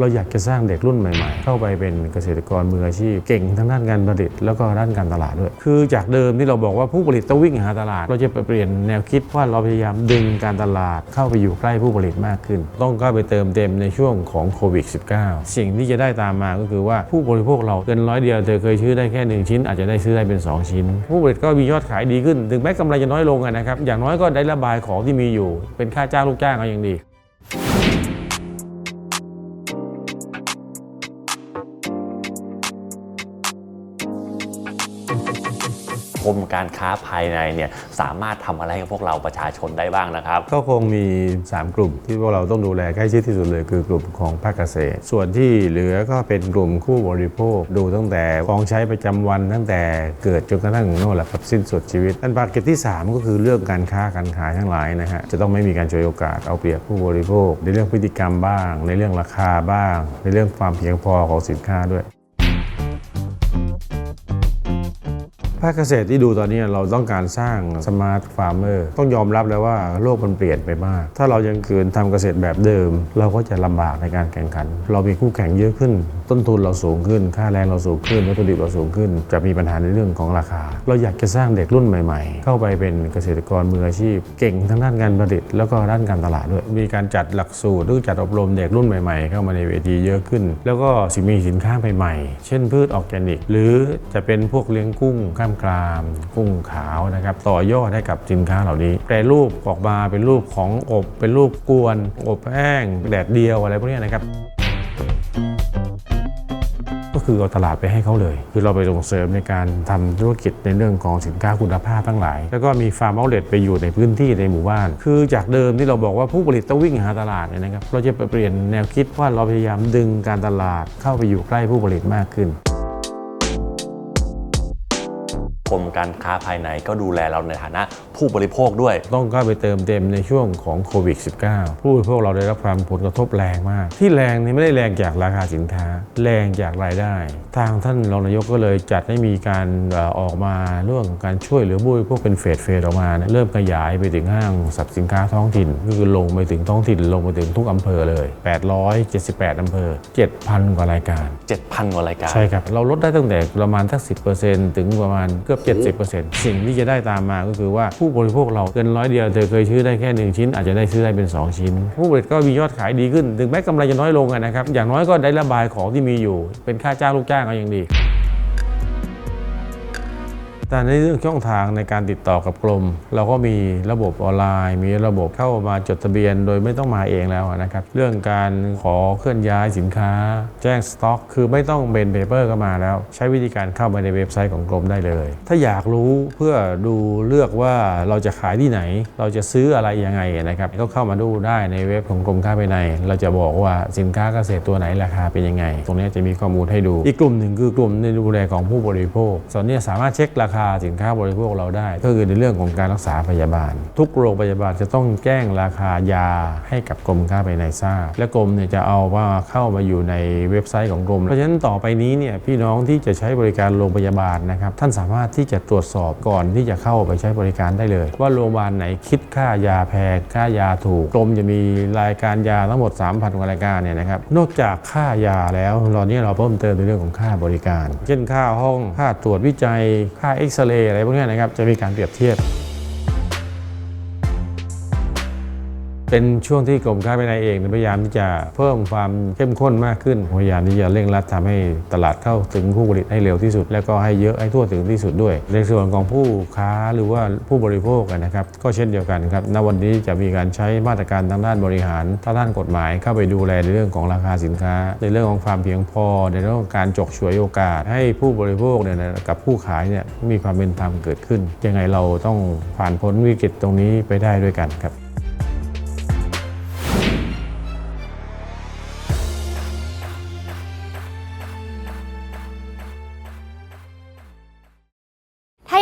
เราอยากจะสร้างเด็กรุ่นใหม่ๆ เข้าไปเป็นเกษตรกรมืออาชีพ เก่งทั้งด้านการผลิตแล้วก็ด้านการตลาดด้วย คือจากเดิมที่เราบอกว่าผู้ผลิตต้องวิ่งหาตลาด เราจะเปลี่ยนแนวคิดว่าเราพยายามดึงการตลาดเข้าไปอยู่ใกล้ผู้ผลิตมากขึ้น ต้องเข้าไปเติมเต็มในช่วงของโควิด -19 สิ่งที่จะได้ตามมาก็คือว่าผู้บริโภคเราเกินร้อยเดียวเธอเคยซื้อได้แค่หนึ่งชิ้น อาจจะได้ซื้อได้เป็น 2 ชิ้น ผู้ผลิตก็มียอดขายดีขึ้น ถึงแม้กำไรจะน้อยลงนะครับอย่างน้อยก็ได้ระบายของที่มีอยู่ เป็นค่าจ้างลูกจ้างก็ยังดี มการค้าภายในเนี่ยสามารถทำอะไรให้พวกเราประชาชนได้บ้างนะครับ ก็คงมี 3 กลุ่มที่พวกเราต้องดูแลใกล้ชิดที่สุดเลยคือกลุ่มของภาคเกษตร ส่วนที่เหลือก็เป็นกลุ่มคู่บริโภค ดูตั้งแต่ของใช้ประจำวันตั้งแต่เกิดจนกระทั่งโน่นแหละครับสิ้นสุดชีวิตอันภาคเกตที่ 3 ก็คือเรื่องการค้าการขายทั้งหลายนะฮะจะต้องไม่มีการฉวยโอกาสเอาเปรียบผู้บริโภค ในเรื่องพฤติกรรมบ้าง ในเรื่องราคาบ้าง ในเรื่องความเพียงพอของสินค้าด้วย ภาคเกษตรที่ดูตอนนี้เราต้องการสร้างสมาร์ทฟาร์มเมอร์ต้องยอมรับแล้วว่าโลกมันเปลี่ยนไปมาก ถ้าเรายังคืนทำเกษตรแบบเดิม เราก็จะลำบากในการแข่งขัน เรามีคู่แข่งเยอะขึ้น ต้นทุนเราสูงขึ้น ค่าแรงเราสูงขึ้นวัตถุดิบเราสูงขึ้น จะมีปัญหาในเรื่องของราคา เราอยากจะสร้างเด็กรุ่นใหม่ ๆ เข้าไปเป็นเกษตรกรมืออาชีพ เก่งทั้งด้านการผลิตแล้วก็ด้านการตลาดด้วย มีการจัดหลักสูตรหรือจัดอบรมเด็กรุ่นใหม่ ๆ เข้ามาในเวทีเยอะขึ้น แล้วก็สิมีสินค้าใหม่ๆ เช่นพืชออร์แกนิก หรือจะเป็นพวกเลี้ยงกุ้งข้ามกรามกุ้งขาวนะครับต่อยอดให้กับสินค้าเหล่านี้แปรรูปออกมาเป็นรูปของอบเป็นรูปกวน อบแห้งแดดเดียวอะไรพวกนี้นะครับก็คือเอาตลาดไปให้เขาเลย คือเราไปส่งเสริมในการทำธุรกิจในเรื่องของสินค้าคุณภาพทั้งหลาย แล้วก็มีฟาร์มเอาเลตไปอยู่ในพื้นที่ในหมู่บ้าน คือจากเดิมที่เราบอกว่าผู้ผลิตต้องวิ่งหาตลาดเนี่ยนะครับ เราจะเปลี่ยนแนวคิดว่าเราพยายามดึงการตลาดเข้าไปอยู่ใกล้ผู้ผลิตมากขึ้น กรมการค้าภายในก็ดูแลเราในฐานะผู้บริโภคด้วย ต้องเข้าไปเติมเต็มในช่วงของโควิด -19 ผู้บริโภคเราได้รับความผลกระทบแรงมาก ที่แรงนี่ไม่ได้แรงจากราคาสินค้า แรงจากรายได้ ทางท่านรองนายกก็เลยจัดให้มีการเอ่อออกมาเรื่องการช่วยเหลือผู้บริโภคเป็นเฟสเฟสออกมาเนี่ยเริ่มขยายไปถึงห้างสรรพสินค้าท้องถิ่นก็คือลงไปถึงท้องถิ่นลงไปถึงทุกอำเภอเลย 878อำเภอ 7,000 กว่ารายการ 7,000 กว่ารายการ ใช่ครับ เราลดได้ตั้งแต่ประมาณทักสิถึงประมาณเกือบ70%สิ่งที่จะได้ตามมาก็คือว่าผู้บริโภคเราเกินร้อยเดียวเธอเคยซื้อได้แค่หนึ่งชิ้น อาจจะได้ซื้อได้เป็น 2 ชิ้น ผู้ผลิตก็มียอดขายดีขึ้น ถึงแม้กำไรจะน้อยลงอะนะครับอย่างน้อยก็ได้ระบายของที่มีอยู่ เป็นค่าจ้างลูกจ้างก็ยังดี แต่ในเรื่องช่องทางในการติดต่อกับกรม เราก็มีระบบออนไลน์ มีระบบเข้ามาจดทะเบียน โดยไม่ต้องมาเองแล้วนะครับ เรื่องการขอเคลื่อนย้ายสินค้า แจ้งสต็อก คือไม่ต้องเบนเปเปอร์ก็มาแล้ว ใช้วิธีการเข้าไปในเว็บไซต์ของกรมได้เลย ถ้าอยากรู้เพื่อดูเลือกว่าเราจะขายที่ไหน เราจะซื้ออะไรยังไงนะครับก็เข้ามาดูได้ในเว็บของกรมค้าภายใน เราจะบอกว่าสินค้าเกษตรตัวไหนราคาเป็นยังไง ตรงนี้จะมีข้อมูลให้ดู อีกกลุ่มหนึ่งคือกลุ่มในดูแลของผู้บริโภคส่วนนี้สามารถเช็คราคาสินค้าบริโภคเราได้ ก็คือในเรื่องของการรักษาพยาบาล ทุกโรงพยาบาลจะต้องแจ้งราคายาให้กับกรมค้าภายในทราบและกรมเนี่ยจะเอาว่าเข้ามาอยู่ในเว็บไซต์ของกรม เพราะฉะนั้นต่อไปนี้เนี่ยพี่น้องที่จะใช้บริการโรงพยาบาลนะครับท่านสามารถที่จะตรวจสอบก่อนที่จะเข้าไปใช้บริการได้เลย ว่าโรงพยาบาลไหนคิดค่ายาแพงค่ายาถูกกรมจะมีรายการยาทั้งหมด 3,000กว่ารายการเนี่ยนะครับนอกจากค่ายาแล้วตอนนี้เราเพิ่มเติมในเรื่องของค่าบริการ เช่นค่าห้องค่าตรวจวิจัยค่าเอ็กซเรย์อะไรพวกนี้นะครับจะมีการเปรียบเทียบ เป็นช่วงที่กรมค้าภายในเองพยายามที่จะเพิ่มความเข้มข้นมากขึ้นพยายามที่จะเร่งรัดทำให้ตลาดเข้าถึงผู้ผลิตให้เร็วที่สุด แล้วก็ให้เยอะให้ทั่วถึงที่สุดด้วย ในส่วนของผู้ค้าหรือว่าผู้บริโภคนะครับก็เช่นเดียวกันครับณวันนี้จะมีการใช้มาตรการทางด้านบริหารทางด้านกฎหมายเข้าไปดูแลในเรื่องของราคาสินค้า ในเรื่องของความเพียงพอ ในเรื่องของการจกฉวยโอกาส ให้ผู้บริโภคเนี่ยนะกับผู้ขายเนี่ยมีความเป็นธรรมเกิดขึ้น ยังไงเราต้องผ่านพ้นวิกฤตตรงนี้ไปได้ด้วยกันครับ